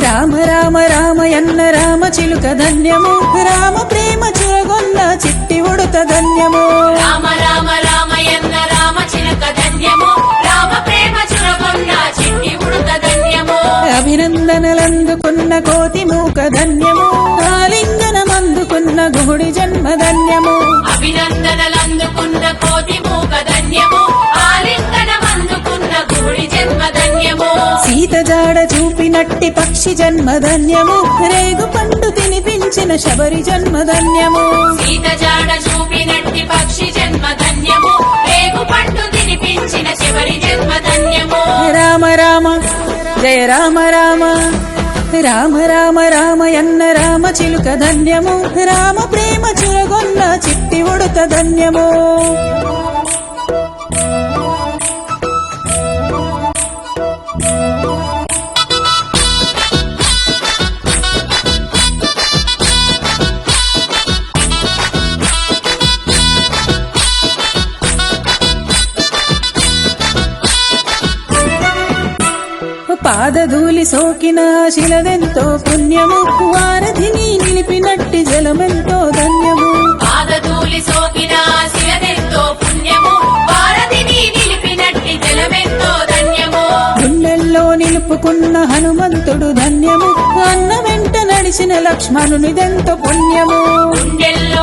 రామ రామ రామయన్న రామ చిలుక ధన్యము. రామ ప్రేమ చురగొన్న చిట్టి ఉడుత ధన్యము. రామ రామ రామయన్న రామ చిలక ధన్యము. రామ ప్రేమ చురగొన్న చిట్టి ఉడుత ధన్యము. అభినందనలందుకున్న కోతి మూక ధన్యము. ఆలింగనమందుకున్న గుహుడి జన్మ ధన్యము. అభినందనలందుకున్న కోటి మూక ధన్యము. ఆలింగనమందుకున్న గుడి జన్మ ధన్యము. సీత జాడ చూపినట్టి పక్షి జన్మ ధన్యము. రేగు పండు తినిపించిన శబరి జన్మ ధన్యము. సీత జాడ పక్షి రేగు పండు తినిపించిన రామ రామ జయ రామ రామ. రామ రామ రామయన్న రామ చిలుక ధన్యము. రామ ప్రేమ చురగొన్న చిట్టి ఉడుత ధన్యము. పాదధూలి సోకిన శిలదెంతో పుణ్యము. వారధిని నిలిపినట్టి జలమెంతో ధన్యము. పాదధూళి సోకిన శిలదెంతో పుణ్యము. భారతిని నిలిపినట్టి జలమెంతో ధన్యము. గుండెల్లో నిలుపుకున్న హనుమంతుడు ధన్యము. అన్న వెంట నడిచిన లక్ష్మణునిదెంతో పుణ్యము. గుండెల్లో